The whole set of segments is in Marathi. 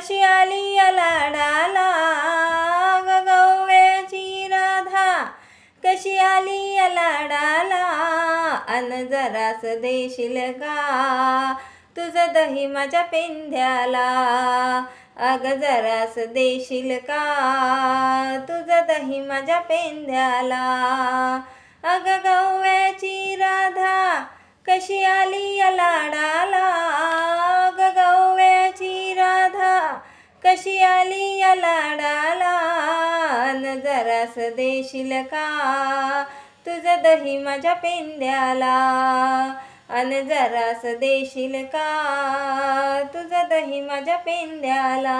कशी आली या लाडाला ग राधा कशी आली या लाडाला अन जरास देशील का? तुझं दही माझ्या पेंध्याला अग जरास देशील का? तुझं दही माझ्या पेंध्याला अग गव्याची राधा कशी आली या लाडाला लाडाला न जरास देशील का? तुझं दही माझ्या पेंद्याला. अन जरास देशील का? तुझं दही माझ्या पेंद्याला.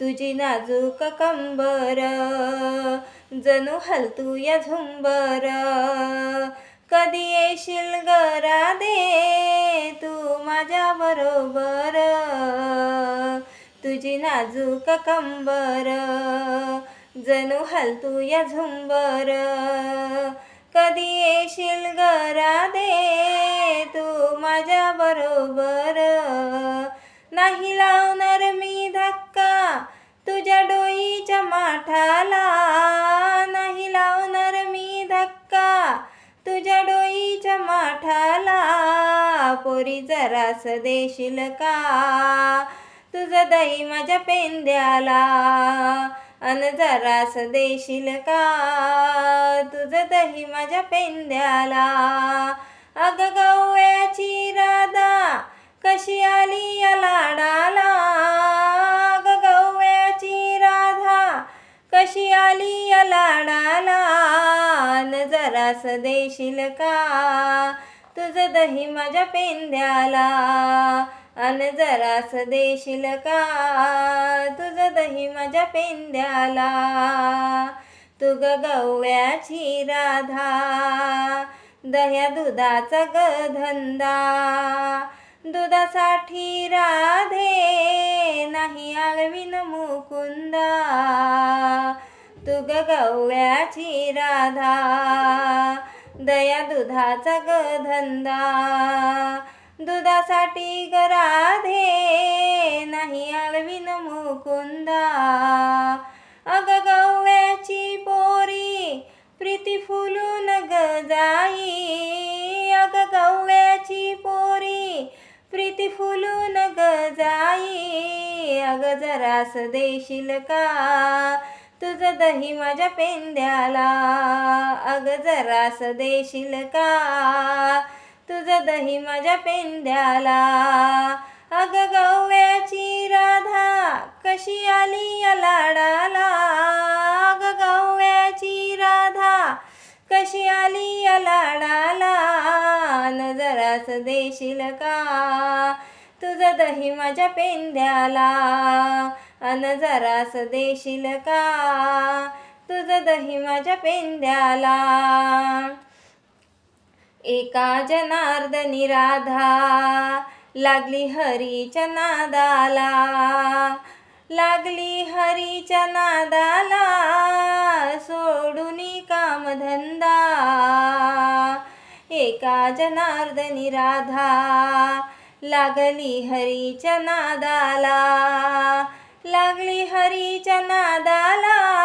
तुझी नाजूक कंबर जणू हलतू या झुंबर. कधी येशील गरा दे तू माझ्या बरोबर. तुझी नाजूक कंबर जणू हलतू या झुंबर. कधी येशील गरा दे तू माझ्या बरोबर? नाही लावणार मी धक्का तुझ्या डोईच्या माठाला. नाही लावणार मी धक्का तुझ्या डोईच्या माठाला. पोरी जरास देशील का? तुझं दही माझ्या पेंद्याला. अन जरास देशील का? तुझं दही माझ्या पेंद्याला. अग गव्याची राधा कशी आली या लाडाला? अग गव्याची राधा कशी आली या लाडाला? अन जरास देशील का? तुझं दही माझ्या पेंद्याला. अन जरास देशील का? तुझं दही माझ्या पेंद्याला. तू गवळ्याची राधा. दह्या दुधाचा ग धंदा. दुधासाठी राधे नाही आळवीन मुकुंदा. तू गवळ्याची राधा. दया दुधाचा ग धंदा. दुधासाठी ग राधे नाही आळवीन मुकुंदा. अग गव्याची पोरी प्रीती फुलून ग जाई. अग गव्याची पोरी प्रीती फुलून ग जाई. अग जरास देशील का? तुझं दही माझ्या पेंद्याला. अग जरास देशील का? तुझं दही माझ्या पेंद्याला. अग गव्याची राधा कशी आली या लाडाला? अग गव्याची राधा कशी आली या लाडाला? न जरास देशील का? तुझं दही माझ्या पेंद्याला अन जरास देशील का? तुझं दही माझ्या पेंद्याला. एका जनार्दनी राधा लागली हरीच्या नादाला. लागली हरीच्या नादाला सोडून कामधंदा. एका जनार्दनी राधा लागली हरीच्या नादाला. लागली हरीच्या नादाला.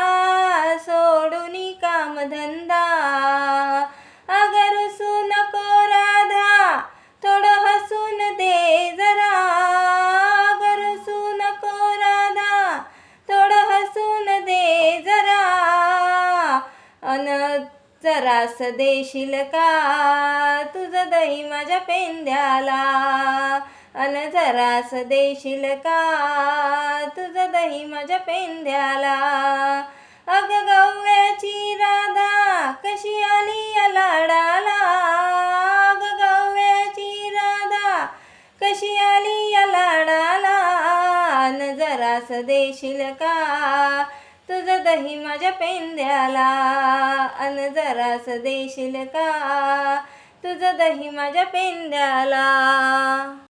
जरास देशील का? तुझं दही माझ्या पेंद्याला. अन जरास देशील का? तुझं दही माझ्या पेंद्याला. अग गव्याची राधा कशी आली या लाडाला? अग गव्याची राधा कशी आली या लाडाला? अन जरास देशील का? दही माझ्या पेंद्याला. अन जरास देशील का? तुझं दही माझ्या पेंद्याला.